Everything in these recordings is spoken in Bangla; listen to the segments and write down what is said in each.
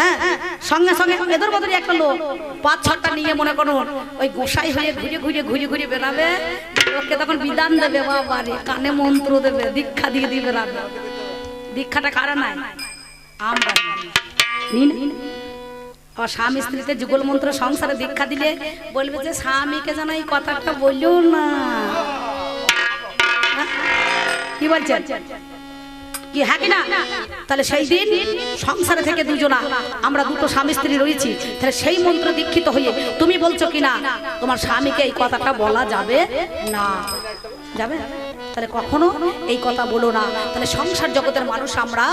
হ্যাঁ সঙ্গে সঙ্গে এদের মতনই একটা লোক, পাঁচ ছটা নিয়ে মনে করুন ওই গোসাই হয়ে ঘুরে ঘুরে ঘুরে ঘুরে বেরাবে ওকে তখন বিধান দেবে, বাবা রে, কানে মন্ত্র দেবে, দীক্ষা দিয়ে দিয়ে বেরাবে দীক্ষাটা কারা নাই? আমরা স্বামী স্ত্রীতে যুগল মন্ত্র সংসারে দীক্ষা দিলে বলবে যে, স্বামীকে যেন এই কথাটা বলল না। হ্যাঁ? কি বলছেন? কি হ্যাঁ না? তাহলে সেই দিন সংসারে থেকে দুজনা, আমরা দুটো স্বামী স্ত্রী রয়েছি, তাহলে সেই মন্ত্র দীক্ষিত হয়ে তুমি বলছো কি না, তোমার স্বামীকে এই কথাটা বলা যাবে না। যাবে? তাহলে কখনো এই কথা বলো না। তাহলে সংসার জগতের মানুষ আমরা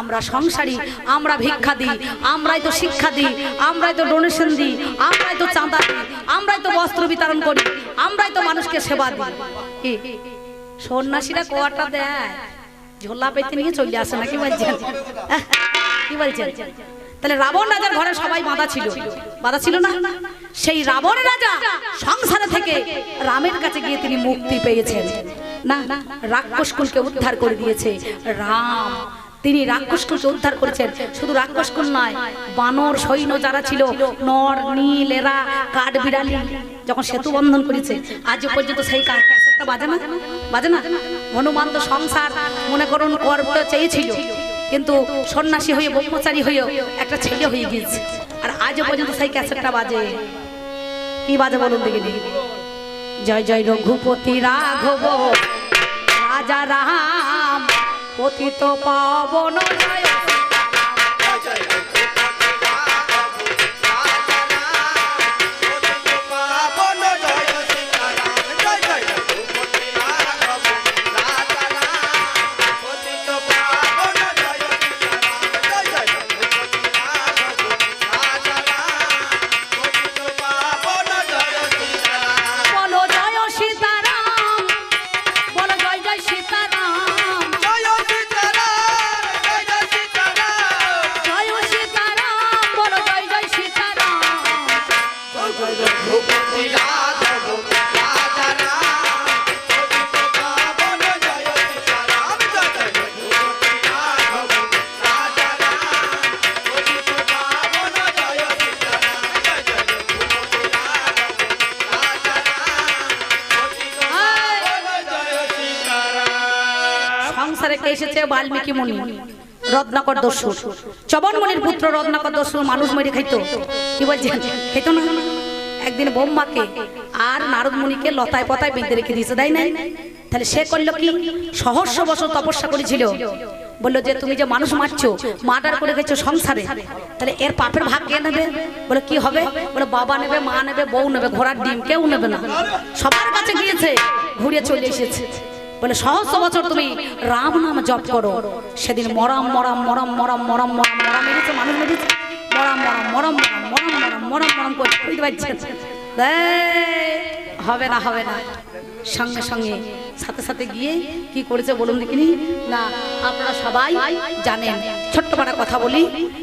আমরা সংসারী, আমরা ভিক্ষা দিই, আমরাই তো শিক্ষা দিই, আমরাই তো ডোনেশন দিই, আমরাই তো চাঁদা দিই, আমরাই তো বস্ত্র বিতরণ করি, আমরাই তো মানুষকে সেবা দিই। সন্ন্যাসীরা কোয়াটা দেয়? ঝোলা পেতে নিয়ে চলে আসে না কি বলছেন কি বলছেন তাহলে রাবণ রাজার ঘরে সবাই বাঁধা ছিল। বাঁধা ছিল না? সেই রাবণ রাজা সংসারে থেকে রামের কাছে গিয়ে তিনি মুক্তি পেয়েছেন। না, রাক্ষসকুলকে উদ্ধার করে দিয়েছে রাম। তিনি রাক্ষসকুলকে উদ্ধার করেছেন। শুধু রাক্ষসকুল নয়, বানর, সৈন্য যারা ছিল, নর, নীল, এরা কাঠ বিড়ালি যখন সেতু বন্ধন করেছে, আজ পর্যন্ত সেই কাঠ ক্যাসেটটা বাজে না? বাজে না? হনুমান তো সংসার, মনে করুন করতে চেয়েছিল। কিন্তু সন্ন্যাসী হয়ে, ব্রহ্মচারী হয়েও একটা ছেলে হয়ে গিয়েছে। আর আজও পর্যন্ত সেই ক্যাসেটটা বাজে। কি বাজে বলুন দেখিনি? জয় জয় রঘুপতি রাঘব। রাজা রাম, পতিত পাবন জয়। বাল্মীকি মুনি, রত্নাকর দস্যু চবন মুনির পুত্র রত্নাকর দস্যু মানুষ মেরে খাইতো। কি বলছেন খেতো না। একদিন বোম্মাকে আর নারদ মুনিকে লতায় পতায় বেঁধে রেখে দিয়েছে তাই নাই? তাহলে সে করল কি? সহস্র বছর তপস্যা করেছিল। বলল যে, তুমি যে মানুষ মারছো, মার্ডার করে গেছো সংসারে, তাহলে এর পাপের ভাগ কে নেবে? বলে কি হবে? বলে বাবা নেবে, মা নেবে, বউ নেবে, ঘোড়ার ডিম, কেউ নেবে না। সবার কাছে গিয়েছে, ঘুরে চলে এসেছে। বলে সহস্র বছর তুমি রাম নাম জপ করো সেদিন মরম মরম মরম মরম মরম মরম মরম মেরেছে মানুষ মেরেছে মরম মরম মরম মরম মরম মরাম মরাম করে বুঝতে পারছেন হবে না হবে না সঙ্গে সঙ্গে সাথে সাথে গিয়ে কি করেছে বলুন দেখিনি না আপনারা সবাই জানেন ছোট্ট পাড়া কথা বলি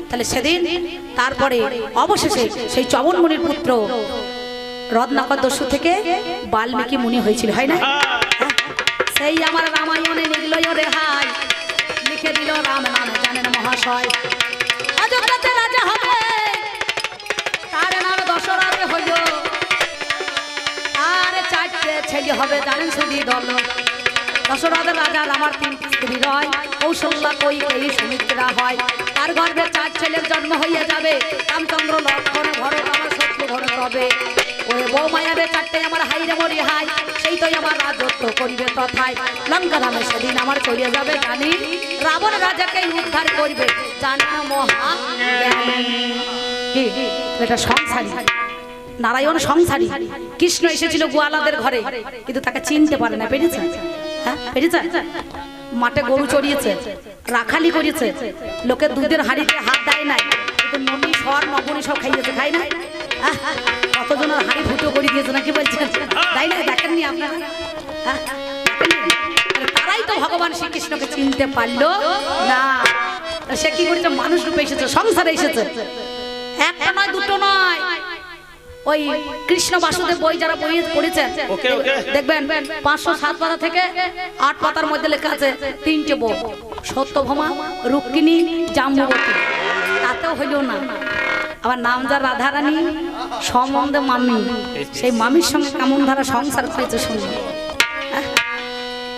তাহলে সেদিন তারপরে অবশেষে সেই চবনমণির পুত্র রত্নাকর দস্যু থেকে বাল্মীকি মুনি হয়েছিল হয় না সেই আমার রামায়ণে লিখল রেহাই লিখে দিল রাম নাম, জানেন মহাশয়। অযোধ্যাতে রাজা হবে। তার নাম দশরাতে হইল। তার চারটে ছেলে হবে, জানেন শুধু দল। দশরথ রাজার আমার তিনটি স্ত্রী রয়। কৌশল্যা কই, এই সুমিত্রা হয়। তার গর্ভে চার ছেলের জন্ম হইয়া যাবে। রামচন্দ্র লক্ষণ ভরত, আমার শত্রু ভরত হবে। ওরে বউ মায়ারে চারটে আমার হাইরে মরি হাই সেই তো আমার রাজত্ব করিবে তথায়। লঙ্কা ধামে সেদিন আমার চলিয়ে যাবে জানি রাবণ রাজাকে উদ্ধার করবে। জানি মহা এটা সংসারী। নারায়ণ সংসারী। কৃষ্ণ এসেছিল গোয়ালাদের ঘরে, কিন্তু তাকে চিনতে পারে না। পেরেছে? হ্যাঁ? পেরেছে? মাঠে গরু চড়িয়েছে রাখালি করেছে। লোকের দুধের হাড়িতে হাত দেয় নাই কিন্তু ননী সর নবনী সব খাইয়েছে খাই না? কতজনের হাড়ি ফুটো করে দিয়েছে নাকি বলছেন? তাই না? দেখেননি আপনারা? তারাই তো ভগবান শ্রীকৃষ্ণকে চিনতে পারল না। সে কি করেছে? মানুষ রূপে এসেছে সংসারে এসেছে। একটা নয় দুটো নয়। ওই কৃষ্ণ বাসুদেব বই যারা বই পড়েছেন। দেখবেন পাঁচশো সাত পাতা থেকে আট পাতার মধ্যে লেখা আছে তিনটে বউ সত্যভমা রুক্মিণী জাম্বুবতী। তাতেও হইল না। আবার নাম যা রাধারানী সম্বন্ধে মামি। সেই মামির সঙ্গে কেমন ধারা সংসার করেছে শুনবে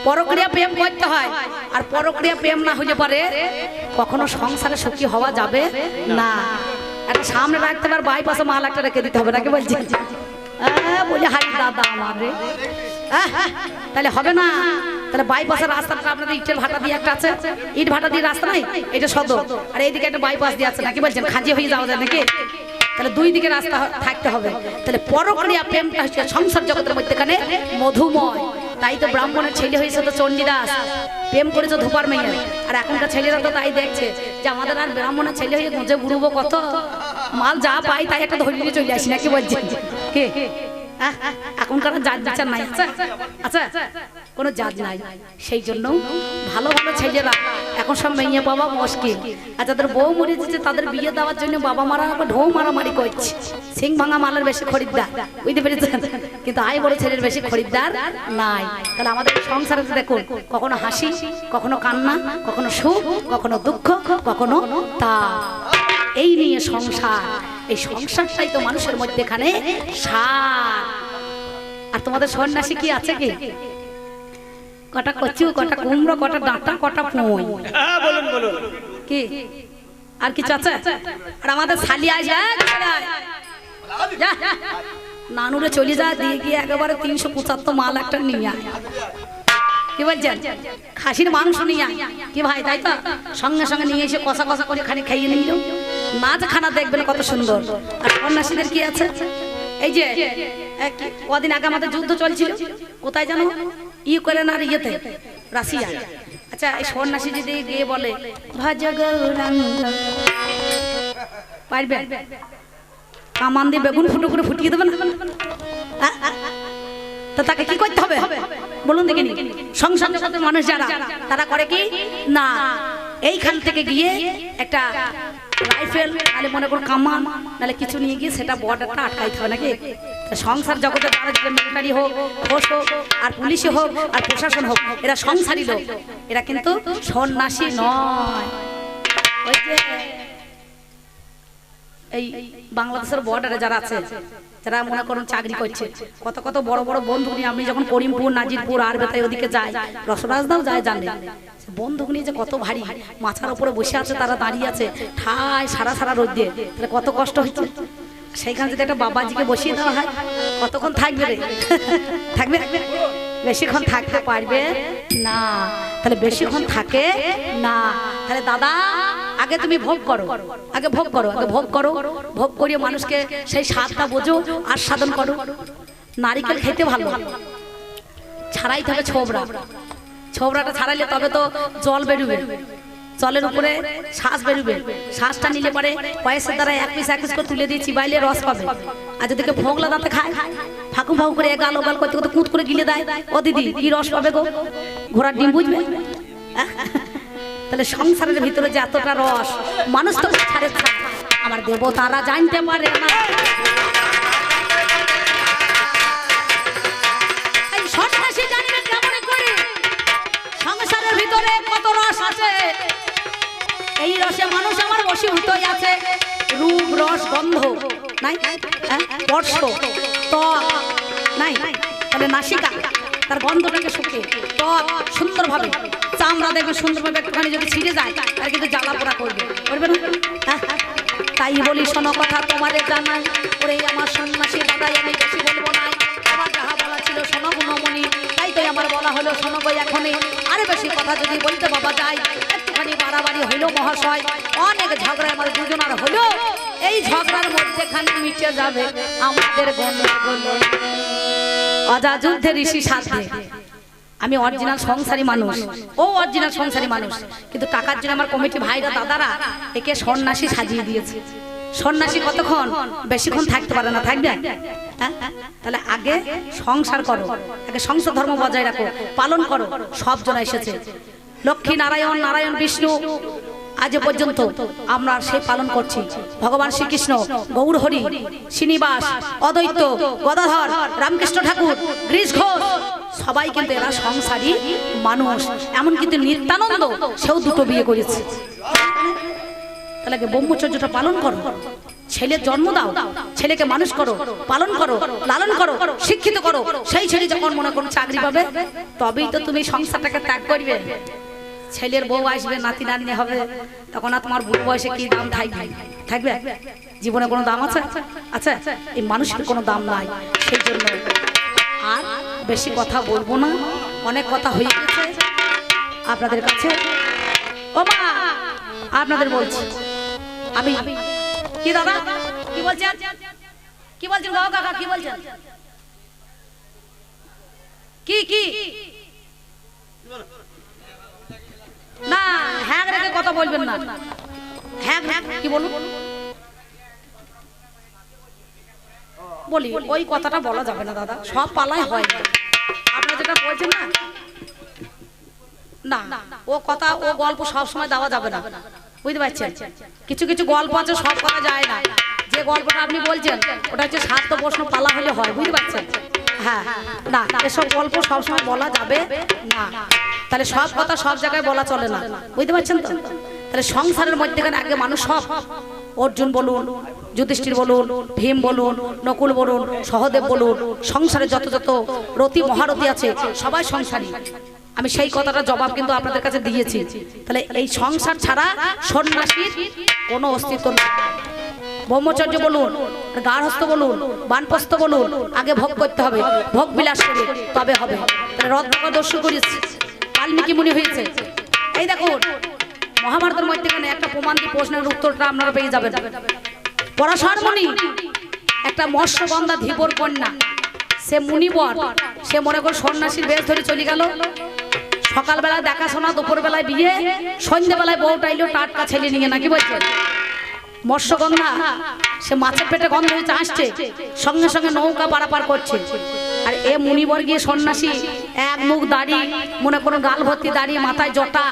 পরক্রিয়া প্রেম করতে হয় আর পরক্রিয়া প্রেম না হলে পারে কখনো সংসারে সুখী হওয়া যাবে না। একটা সামনে রাখতে পার বাইপাসে মাল একটা রেখে দিতে হবে নাকি বলছি আমার রে। তাহলে হবে না। তাহলে বাইপাসের রাস্তাটা আপনাদের ইটের ভাটা দিয়ে একটা আছে। ইট ভাটা দিয়ে রাস্তা নাই, এটা সদর। আর এইদিকে একটা বাইপাস দিয়ে আছে, নাকি বলছেন, খাঁজি হয়ে যাওয়া যায় নাকি? তাহলে দুই দিকে রাস্তা থাকতে হবে। তাহলে পরক্রিয়া প্রেমটা হচ্ছে সংসার জগতের মধ্যেখানে মধুময়। তাই তো ব্রাহ্মণের ছেলে হয়েছে তো চণ্ডীদাস। প্রেম করেছ ধোপার মেয়ে। আর এখনকার ছেলেরা তো তাই দেখছে যে আমাদের আর ব্রাহ্মণের ছেলে হয়ে গুঁজে ঘুরবো কত। মাল যা পাই তাই একটা ধরে নিয়ে চলে আসি নাকি বলছে? কে? এখনকার নাই। আচ্ছা আচ্ছা কোনো জাত নাই। সেই জন্য ভালো ভালো ছেলেরা এখন সব মেয়ে বাবা মুশকিল। আর যাদের বউ মরে যেছে তাদের বিয়ে দেওয়ার জন্য বাবা মারা আবার ঢৌ মারামারি করছে। সিং ভাঙা মালের বেশি খরিদ্দার, বুঝতে পেরেছেন? কিন্তু আয় বড় ছেলের বেশি খরিদ্দার নাই। তাহলে আমাদের সংসারে দেখুন, কখনো হাসি, কখনো কান্না, কখনো সুখ, কখনো দুঃখ, কখনো তা এই নিয়ে সংসার, এই সংসারটাই তো মানুষের মধ্যেখানে সার। আর তোমাদের সন্ন্যাসী কি আছে কি? কটা কচু কটা কুমড়ো কটা ডাঁটা কটা পুঁই হ্যাঁ বলুন বলুন। কি? আর কিছু আছে? আর আমাদের শালি আসে যা নানুরে চলে যা দিয়ে গিয়ে একেবারে তিনশো পঁচাত্তর মাল একটা নিয়ে আয়। কি বলছেন? খাসির মাংস নিয়ে আয়। কি ভাই তাই তো? সঙ্গে সঙ্গে নিয়ে এসে কষা কষা করে খানি খাইয়ে নিল নাচ খানা দেখবেন কত সুন্দর। আর সন্ন্যাসীদের কি আছে? এই যে এক কদিন আগে আমাদের যুদ্ধ চলছিল। কোথায় জানো? ই করে না আর ইয়েতে? রাশিয়া। আচ্ছা এই সন্ন্যাসী যদি গিয়ে বলে ভজ পারবে? কামান দিয়ে বেগুন ফুটো করে ফুটিয়ে দেবেন আ, তো তাকে কি করতে হবে? বলুন দেখিনি। সংসার জগতের মানুষ যারা তারা করে কি? না। এইখান থেকে গিয়ে একটা রাইফেল তাহলে মনে করো কামান, নাহলে কিছু নিয়ে গিয়ে সেটা বর্ডারটা আটকাইতে হবে নাকি? সংসার জগতে তারা মিলিটারি হোক ফোর্স হোক, আর পুলিশে হোক, আর প্রশাসন হোক, এরা সংসারী লোক। এরা কিন্তু সন্ন্যাসী নয়। এই বাংলাদেশের বর্ডারে যারা আছে যারা মনে করুন চাকরি করছে। কত কত বড় বড় বন্ধু নিয়ে আমি যখন করিমপুর, নাজিরপুর আর বেতায় ওদিকে যাই, রসরাজদাও যায় জানে। বন্ধু বন্ধুক নিয়ে যে কত ভারী, মাথার উপরে বসে আছে, তারা দাঁড়িয়ে আছে, ঠায় সারা সারা রোদ দিয়ে। তাহলে কত কষ্ট হচ্ছে। সেইখানে যদি একটা বাবাজিকে বসিয়ে দেওয়া হয়, কতক্ষণ থাকবে রে? থাকবে? বেশিক্ষণ থাকতে পারবে? না। তাহলে বেশিক্ষণ থাকে? না। তাহলে দাদা আগে তুমি ভোগ করো। আগে ভোগ করো আগে ভোগ করো। ভোগ করিয়ে মানুষকে সেই স্বাদটা বোঝো আস্বাদন করো। নারিকেল খেতে ভালো। ছাড়াইতে হবে ছোবড়া। ছোবড়াটা ছাড়াইলে তবে তো জল বেরোবে। জলের উপরে শ্বাস বেরোবে। শ্বাসটা নিলে পরে পয়সার দ্বারা এক পিস এক পিস করে তুলে দিয়ে চিবাইলে রস পাবে। আর যদি কেউ ভোগলা দাঁতে খায় ফাঁকু ফাঁকু করে গাল গাল করতে করতে কুঁত করে গিলে দেয়, ও দিদি, কি রস পাবে গো? ঘোড়ার ডিম বুঝবে? তাহলে সংসারের ভিতরে যে এতটা রস, মানুষ তো ছাড়ে। আমার দেবতারা জানতে পারে না। সংসারের ভিতরে কত রস আছে? এই রসে মানুষ আমার বসীভূত হয়ে আছে। রূপ, রস, গন্ধ। নাই? হ্যাঁ? স্পর্শ ত্বক নাই? তাহলে নাসিকা, তার গন্ধটাকে শুকে ত্বক সুন্দরভাবে। চামড়া দেখবে সুন্দরভাবে একটুখানি যদি ছিঁড়ে যায় তার কিন্তু জ্বালা পোড়া করবে। করবে না? হ্যাঁ? তাই বলি, শোনো কথা তোমাদের জানাই। ওরে আমার সন্ন্যাসী দাদাই, আমি বেশি বলব না। আমার যাহা বলা ছিল শোনো গুণমণি। তাই তো আমার বলা হলো, শোনো গো এখনই। আরে বেশি কথা যদি বলতে বাবা যায় বাড়াবাড়ি হইল মহাশয়। অনেক ঝগড়া আমার দুজনার হলো এই ঝগড়ার মধ্যেখানে মিটে যাবে আমাদের অজা ঋষি সাধ্যে আমি অরিজিনাল সংসারী মানুষ। ও অরিজিনাল সংসারী মানুষ। কিন্তু টাকার জন্য আমার কমিটি ভাইরা দাদারা একে সন্ন্যাসী সাজিয়ে দিয়েছে। সন্ন্যাসী কতক্ষণ? বেশিক্ষণ থাকতে পারে না, থাকবে? হ্যাঁ? তাহলে আগে সংসার করো। আগে সংসার ধর্ম বজায় রাখো। পালন করো। সব জনা এসেছে। লক্ষ্মী নারায়ণ নারায়ণ বিষ্ণু, আজ পর্যন্ত আমরা সে পালন করছি। ভগবান শ্রীকৃষ্ণ গৌর হরি শ্রীনিবাস, অদ্বৈত, গদাধর, রামকৃষ্ণ ঠাকুর গ্রীষ ঘোষ, সবাই কিন্তু এরা সংসারী মানুষ। এমন কিন্তু নিত্যানন্দ, সেও দুটো বিয়ে করেছে। তাহলে ব্রহ্মচর্যটা পালন করো। ছেলের জন্ম দাও, ছেলেকে মানুষ করো, পালন করো, লালন করো, শিক্ষিত করো। সেই ছেলে যখন মনে করো চাকরি পাবে, তবেই তো তুমি সংসারটাকে ত্যাগ করবে। ছেলের বউ আসবে, নাতি নাতনি হবে, তখন আর তোমার বুড়ো বয়সে কি দাম থাকবে? থাকবে? জীবনে কোনো দাম আছে? আচ্ছা এই মানুষের কোনো দাম নাই। সেই জন্য আর বেশি কথা বলব না। অনেক কথা হয়ে গেছে। আপনাদের কাছে ও মা, আপনাদের বলছি। আমি, কি দাদা? কি বলছেন? কি বলছেন গাও কাকা? কি বলছেন? কি কি? না হ্যাঁ কথা বলবেন না। হ্যাঁ হ্যাঁ কি বলুন? বলি, ওই কথাটা বলা যাবে না, দাদা। সব হয়। না আপনারা যেটা বলছেন না না, ও কথা, ও গল্প সব সময় দেওয়া যাবে না। বুঝতে পারছেন? কিছু কিছু গল্প আছে, সব করা যায় না। যে গল্পটা আপনি বলছেন, ওটা হচ্ছে সাধ্য প্রশ্ন, পালা হলে হয়। বুঝতে পারছেন? হ্যাঁ না, এসব গল্প সবসময় বলা যাবে না। তাহলে সব কথা সব জায়গায় বলা চলে না। বুঝতে পারছেন তো? তাহলে সংসারের মধ্যেখানে আগে মানুষ সব অর্জুন বলুন যুধিষ্ঠির বলুন ভীম বলুন নকুল বলুন সহদেব বলুন সংসারে যত যত রতি মহারথী আছে সবাই সংসারী। আমি সেই কথাটা জবাব কিন্তু আপনাদের কাছে দিয়েছি। তাহলে এই সংসার ছাড়া সন্ন্যাসীর কোনো অস্তিত্ব নেই। ব্রহ্মচর্য বলুন গার্হস্থ বলুন বানপ্রস্থ বলুন আগে ভোগ করতে হবে ভোগ বিলাস করে তবে হবে। রত্নকা দস্যু করেছে বাল্মীকি মুনি হয়েছে। এই দেখুন মহাভারতের মধ্যেখানে একটা প্রমাণ প্রশ্নের উত্তরটা আপনারা পেয়ে যাবেন। পরাশর মুনি একটা মৎস্যগন্ধা ধীবর কন্যা। সে মুনিবর, সে মনে করে সন্ন্যাসীর বেশ ধরে চলে গেল। সকালবেলা দেখাশোনা, দুপুরবেলায় বিয়ে, সন্ধ্যেবেলায় বউটা এলো টাটকা ছেলে নিয়ে, নাকি বলছেন মৎস্যগন্ধা, সে মাছের পেটে গন্ধ হয়েছে, আসছে। সঙ্গে সঙ্গে নৌকা পারাপার করছে। আর এ মুনিবর গিয়ে সন্ন্যাসী এক মুখ দাড়ি, মনে কোনো গাল ভর্তি দাঁড়িয়ে মাথায় জটা,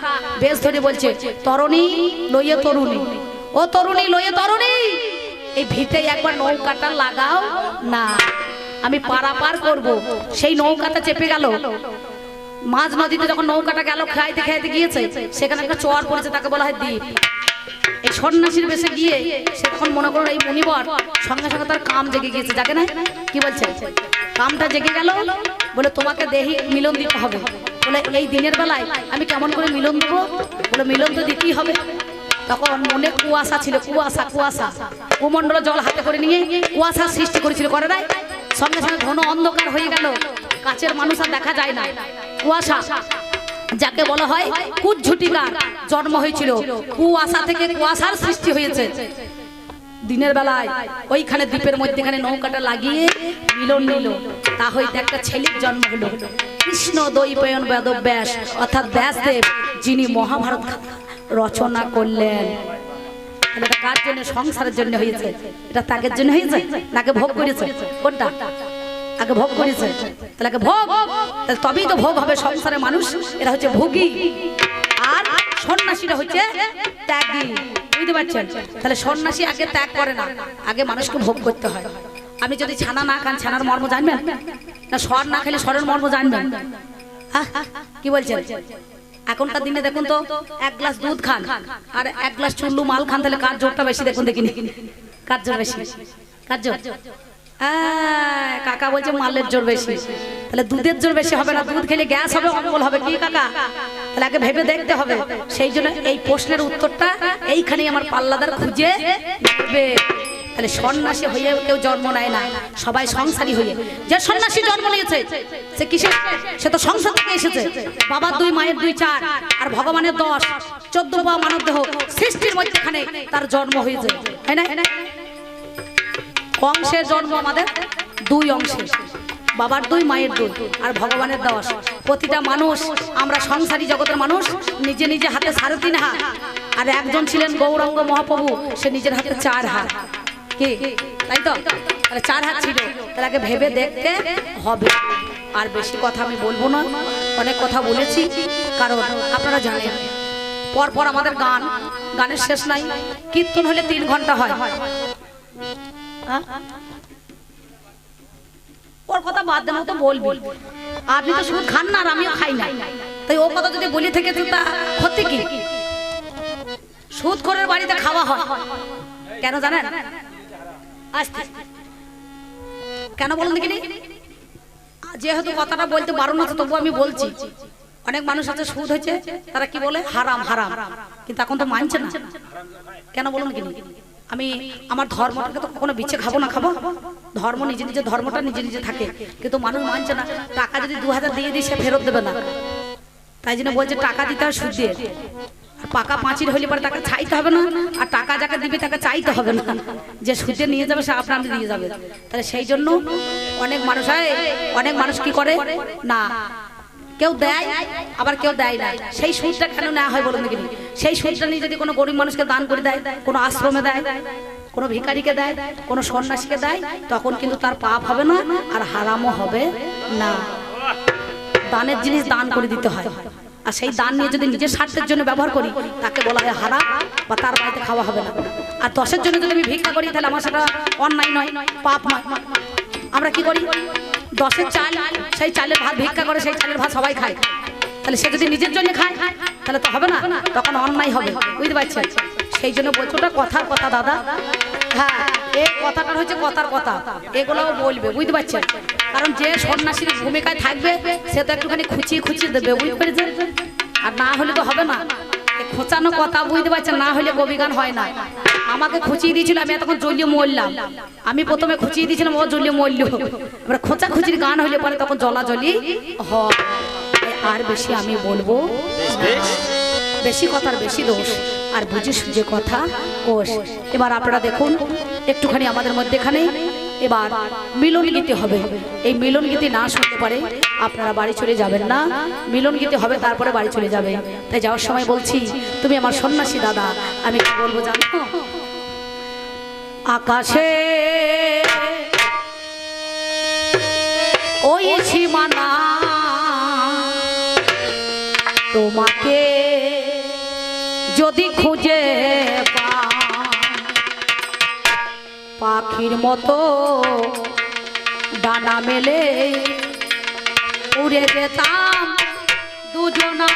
বেশ ধরে বলছে, তরুণী, লইয়ে তরুণী। ও তরুণী, লইয়ে তরুণী, এই ভিতে একবার নৌকাটা লাগাও না, আমি পারাপার করব। সেই নৌকাটা চেপে গেল। মাঝ নদীতে যখন নৌকাটা গেল খাইতে খাইতে গিয়েছে, সেখানে একটা চর পড়েছে, তাকে বলা হয় দ্বীপ। এই সন্ন্যাসীর বেশে গিয়ে সে তখন মনে করো এই মণিবর সঙ্গে সঙ্গে তার কাম জেগে গিয়েছে। যাকে না, কি বলছে? কামটা জেগে গেল, বলে তোমাকে দেহি মিলন দিতে হবে। বলে এই দিনের বেলায় আমি কেমন করে মিলন দেবো? বলে মিলন তো দিতেই হবে। তখন মনে কুয়াশা ছিল, কুয়াশা কুয়াশা। কুমন্ডল জল হাতে করে নিয়ে কুয়াশা সৃষ্টি করেছিল, করে নাই? সঙ্গে সঙ্গে ঘন অন্ধকার হয়ে গেল। কাছের মানুষ আর দেখা যায় না। কুয়াশা, যাকে বলা হয় কুজ্ঝুটিকার জন্ম হয়েছিল। কুয়াশা থেকে কুয়াশার সৃষ্টি হয়েছে। দিনের বেলায় ওইখানে দ্বীপের মধ্যেখানে নৌকাটা লাগিয়ে মিলন নিল। তা হইতে একটা ছেলের জন্ম হলো। কৃষ্ণ দৈপয়ন বেদব্যাস, অর্থাৎ ব্যাসদেব, যিনি মহাভারত রচনা করলেন। এটা কার জন্য? সংসারের জন্য হয়েছে। এটা তাকের জন্য হয়েছে? নাকে ভোগ করেছে? কোনটা? আগে ভোগ করেছে। তাহলে ভোগ। তাহলে তবেই তো ভোগ হবে সংসারে মানুষ। এরা হচ্ছে ভোগী। আর সন্ন্যাসীরা হচ্ছে ত্যাগী। বুঝতে পারছেন তাহলে সন্ন্যাসী আগে ত্যাগ করে না, আগে মানুষকে ভোগ করতে হয়। আমি যদি ছানা না খান, ছানার মর্ম জানবেন? না স্বর না খেলে স্বরের মর্ম জানবেন? কি বলছেন? এখনকার দিনে দেখুন তো, এক গ্লাস দুধ খান, আর এক গ্লাস চুল্লু মাল খান, তাহলে কার জোরটা বেশি দেখুন দেখিনি? কার জোর বেশি? কার জোর? কাকা বলছে মালের জোর বেশি। তাহলে দুধের জোর বেশি হবে না, দুধ খেলে গ্যাস হবে, অম্বল হবে কি কাকা? তাহলে আগে ভেবে দেখতে হবে। সেই জন্য এই প্রশ্নের উত্তরটা এইখানে আমার পাল্লাদার খুঁজে তাহলে সন্ন্যাসী হয়ে কেউ জন্ম নেয় না, সবাই সংসারী হয়ে। যে সন্ন্যাসী জন্ম নিয়েছে, সে কিসে সে তো সংসার থেকে এসেছে। বাবার দুই, মায়ের দুই, চার, আর ভগবানের দশ, চোদ্দ পা মানব দেহ সৃষ্টির মধ্যেখানে তার জন্ম হয়েছে। তাই না? অংশের জন্ম আমাদের দুই অংশে। বাবার দুই মায়ের দুধ আর ভগবানের দশ প্রতিটা মানুষ, আমরা সংসারী জগতের মানুষ, নিজে নিজে হাতে সাড়ে তিন হাত। আর একজন ছিলেন গৌরাঙ্গ মহাপ্রভু, সে নিজের হাতে চার হাত। কি? তাই তো? তাহলে চার হাত ছিল। তাহলে ভেবে দেখতে হবে। আর বেশি কথা আমি বলব না। অনেক কথা বলেছি। কারণ আপনারা জানেন পর পর আমাদের গান, গানের শেষ নাই। কীর্তন হলে তিন ঘণ্টা হ্যাঁ? ওর কথা বাদ দেন ও তো বলবি। আপনি তো শুধু খান না আর আমিও খাই না। তাই ও কথা যদি বলি থেকে তা ক্ষতি কি? সুদ করে বাড়িতে খাওয়া হয়। কেন জানেন? কেন বলুন দেখিনি? যেহেতু কথাটা বলতে বারণ আছে তবু আমি বলছি। অনেক মানুষ আছে, সুদ হয়েছে, তারা কি বলে? হারাম হারাম। কিন্তু এখন তো মানছে না। কেন বলুন কি আমি আমার ধর্মটাকে তো কখনো বিচ্ছে খাব না খাব। ধর্ম নিজে নিজে ধর্মটা নিজে নিজে থাকে। কিন্তু মানুষ মানছে না, টাকা যদি দু হাজার দিয়ে দিই, সে ফেরত দেবে না। তাই জন্য বলছে, টাকা দিতে হয় সুদ। আর পাকা পাঁচির হইলে পরে তাকে চাইতে হবে না, আর টাকা যাকে দিবে তাকে চাইতে হবে না। যে সুদে নিয়ে যাবে, সে আপনার দিয়ে যাবে। তাহলে সেই জন্য অনেক মানুষ হয়, অনেক মানুষ কি করে? না। কেউ দেয়, আবার কেউ দেয় না। সেই সুদটা কেন নেওয়া হয় বলুন দেখিনি সেই সুদটা নিয়ে যদি কোনো গরিব মানুষকে দান করে দেয়, কোনো আশ্রমে দেয়, কোনো ভিকারিকে দেয়, কোনো সন্ন্যাসীকে দেয়, তখন কিন্তু তার পাপ হবে না আর হারামও হবে না। দানের জিনিস দান করে দিতে হয়। আর সেই দান নিয়ে যদি নিজের স্বার্থের জন্য ব্যবহার করি, তাকে বলা হয় হারা বা তার বাড়িতে খাওয়া হবে না। আর দশের জন্য যদি আমি ভিক্ষা করি, তাহলে আমার সেটা অন্যায় নয়, পাপ নয়। আমরা কি করি? দশের চাল, সেই চালের ভাত ভিক্ষা করে, সেই চালের ভাত সবাই খায়। তাহলে সে যদি নিজের জন্য খায় তাহলে তো হবে না? তখন অন্যায় হবে। বুঝতে পারছেন? সেই জন্য বলছো, ওটা কথার কথা, দাদা। হ্যাঁ এই কথাটা হচ্ছে কথার কথা। এগুলোও বলবে, বুঝতে পারছেন? কারণ যে সন্ন্যাসীর ভূমিকায় থাকবে, সে তো একটুখানি খুচিয়ে খুচিয়ে দেবে, বুঝতে পেরেছেন? আর না হলে তো হবে না। খোঁচানো কথা, বুঝতে পারছেন? না হলে কবিগান হয় না। আমাকে খুঁচিয়ে দিয়েছিল, আমি এতক্ষণ জ্বলিয়ে মরলাম। আমি প্রথমে খুঁচিয়ে দিয়েছিলাম, ও জ্বলিয়ে মরল। এবার খোঁচা খুচির গান হলে পরে তখন জলা জলি হয়। আর বেশি আমি বলব বেশি কথার বেশি দোষ আর বুঝিস যে কথা কোষ। এবার আপনারা দেখুন একটুখানি আমাদের মধ্যেখানে এবার মিলন গীতি হবে। এই মিলন গীতি না শুনতে পারে আপনারা বাড়ি চলে যাবেন না। মিলন গীতি হবে তারপরে বাড়ি চলে যাবে। তাই যাওয়ার সময় বলছি তুমি আমার সন্ন্যাসী দাদা আমি কি বলব জানো? আকাশে ওই সীমানা তোমাকে যদি খুঁজে পাখির মতো ডানা মেলে উড়ে যেতাম দুজনা।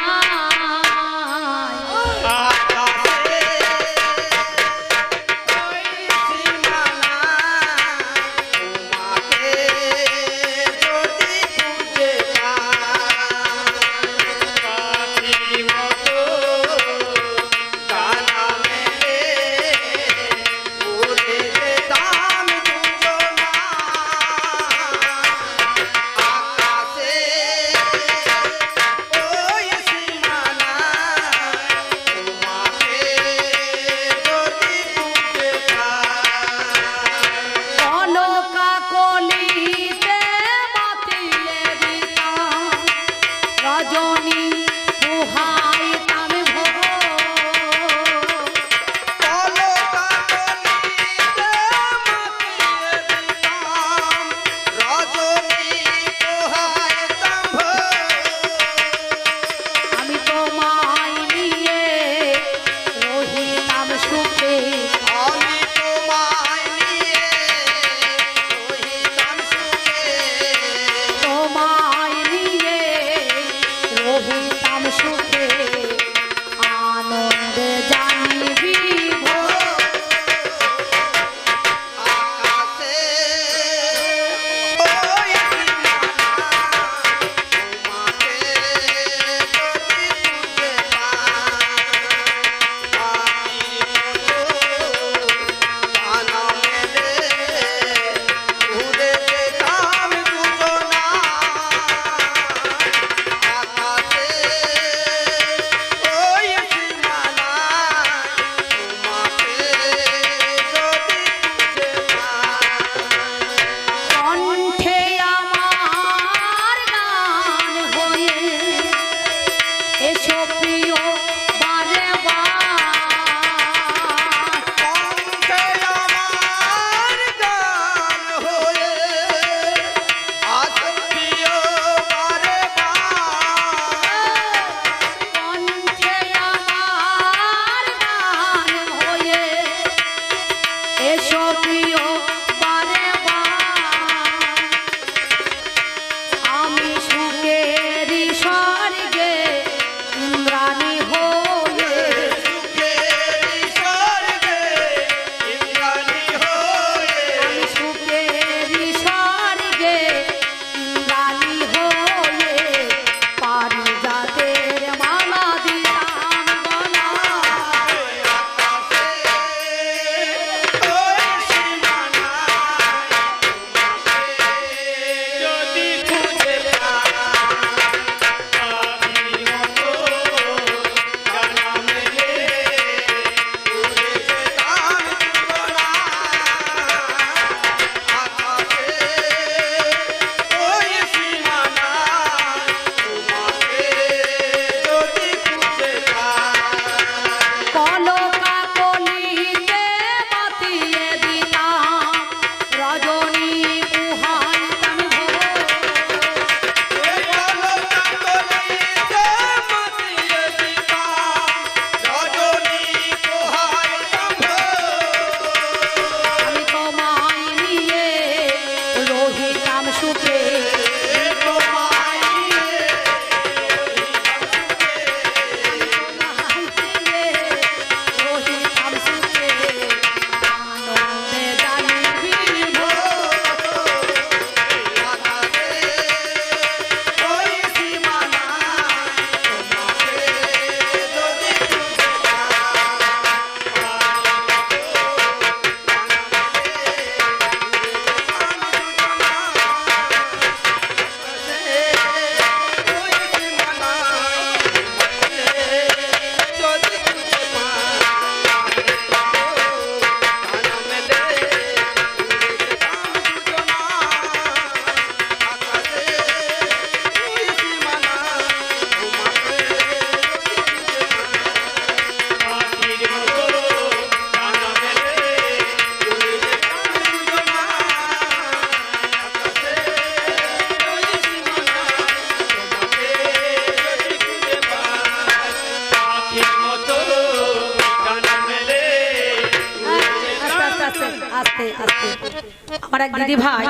এক দিদি ভাই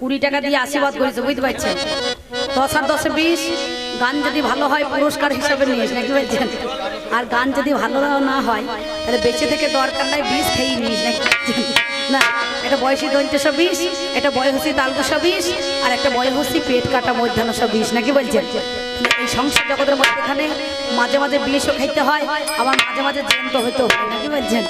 কুড়ি টাকা দিয়ে আশীর্বাদ করেছে, বুঝতে পারছেন? দশ আর দশে বিশ, গান যদি ভালো হয় পুরস্কার হিসাবে নিয়েছ নাকি বলছেন আর গান যদি ভালো না হয়, তাহলে বেঁচে থেকে দরকার নাই বিষ খেয়ে নিস, নাকি? না এটা বয়সী দৈন্তেশো বিষ এটা বয়সী তালদশো বিষ, আর একটা বয়সী পেট কাটা মধ্যাহ্নশো বিষ, নাকি বলছেন? এই সংসার জগতের মধ্যে এখানে মাঝে মাঝে বিষও খাইতে হয়, আবার মাঝে মাঝে জ্যান্ত হইতে হয়, নাকি বলছেন?